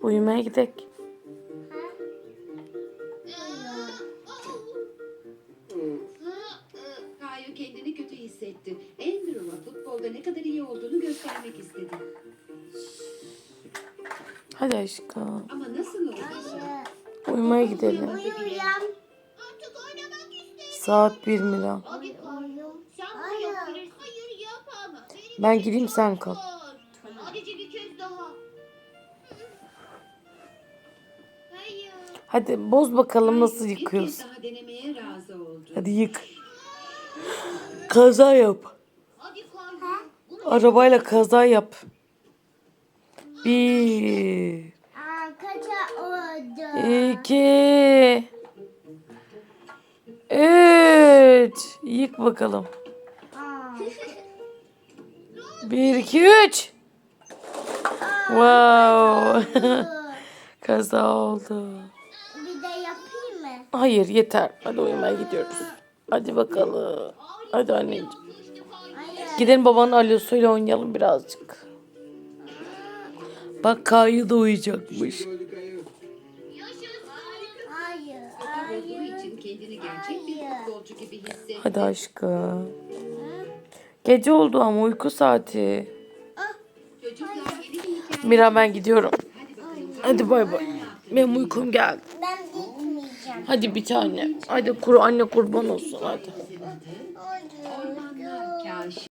Uyumaya gidek. Kayu kendini kötü hissetti. Andrew'a futbolda ne kadar iyi olduğunu göstermek istedi. Hadi aşkım. Ama nasıl olduysa Uyumaya gidelim. Uyuyan. Artık oynamak istiyorum. Saat 1 Mila. Hadi Kayu. Uyum. Sen bunu Hayır. yapabilirsin. Hayır yapamam. Benim Ben gideyim sen kal. Sadece bir kez daha. Hadi boz bakalım nasıl yıkıyoruz. Hadi yık. Kaza yap. Arabayla kaza yap. Bir, Aa, iki, üç. Yık bakalım. Aa. Bir, iki, üç. Wow. kaza oldu. Bir de yapayım mı? Hayır yeter. Hadi uyumaya gidiyoruz. Hadi bakalım. Hadi anneciğim. Gidelim babanın alyosuyla oynayalım birazcık. Bak Kayu da uyuyacakmış. Hayır. Hayır. için kendini gerçek bir Hayır. Hadi aşkım. Gece oldu ama uyku saati. Mira ben gidiyorum. Hadi bay bay. Benim uykum geldi. Ben gitmeyeceğim. Hadi bir tane. Hadi kur anne kurban olsun hadi.